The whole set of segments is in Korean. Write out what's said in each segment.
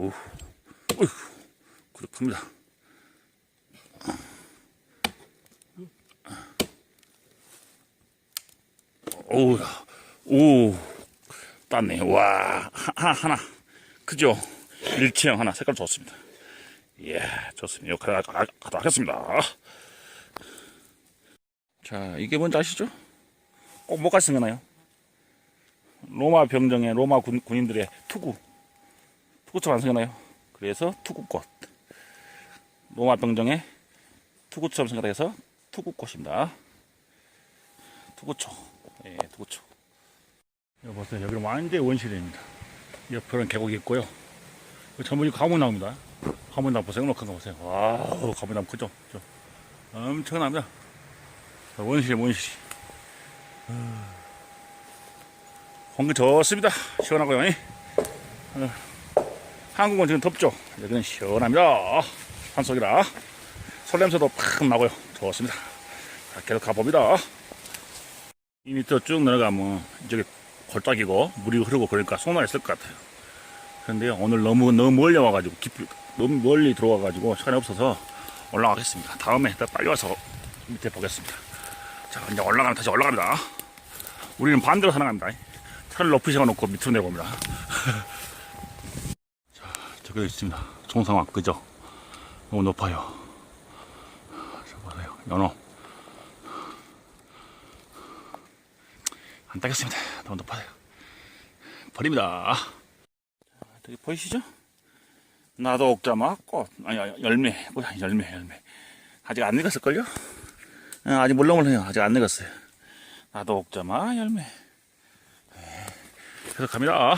오, 어휴, 그렇습니다. 오, 오, 땄네. 와, 하나, 하나. 그죠? 일체형 하나. 색깔 좋습니다. 예, 좋습니다. 가- 가도록 하겠습니다. 자, 이게 뭔지 아시죠? 꼭 뭐가 생각나요? 로마 병정의 로마 군, 군인들의 투구. 투구처럼 안 생각나요? 그래서 투구꽃. 로마 병정의 투구처럼 생각해서 투구꽃입니다. 투구초. 예, 투구초. 여기 보세요. 여기는 완전 원시대입니다. 옆에는 계곡이 있고요. 여기 전문이 가문나무입니다. 가문나무 보세요. 거 보세요. 와우, 가문나무 크죠? 그죠? 엄청납니다. 자, 원시, 원시. 어. 공기 좋습니다. 시원하고요. 이. 어, 한국은 지금 덥죠? 여기는 시원합니다. 산속이라. 설냄새도 팍 나고요. 좋습니다. 자, 계속 가봅니다. 이 밑으로 쭉 내려가면 이쪽에 골짜기고 물이 흐르고 그러니까 소나 있을 것 같아요. 그런데 오늘 너무 너무 멀리 와가지고 깊이 너무 멀리 들어와가지고 시간이 없어서 올라가겠습니다. 다음에 더 빨리 와서 밑에 보겠습니다. 자 이제 올라가면 다시 올라갑니다. 우리는 반대로 살아갑니다. 차를 높이 세워놓고 밑으로 내려옵니다. 자 저기 있습니다. 총상황 그죠? 너무 높아요. 자 보세요. 연어. 안 따겠습니다. 너무 높아요. 버립니다. 자, 저기 보이시죠? 나도 옥자마 꽃, 아니, 열매, 꽃, 아니, 열매, 열매. 아직 안 익었을걸요? 어, 아직 물렁물렁해요. 아직 안 익었어요. 나도 옥자마 열매. 네. 계속 갑니다.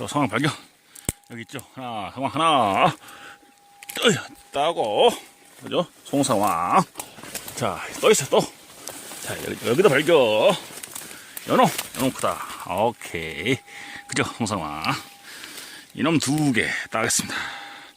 자, 또 상황 발견. 여기 있죠? 하나, 상황 하나. 어이, 따고. 그죠? 송상황. 자, 또 있어, 또. 자, 여기, 여기도 발견. 연어, 연어 크다. 오케이. 그죠, 홍상화. 이놈 두 개 따겠습니다.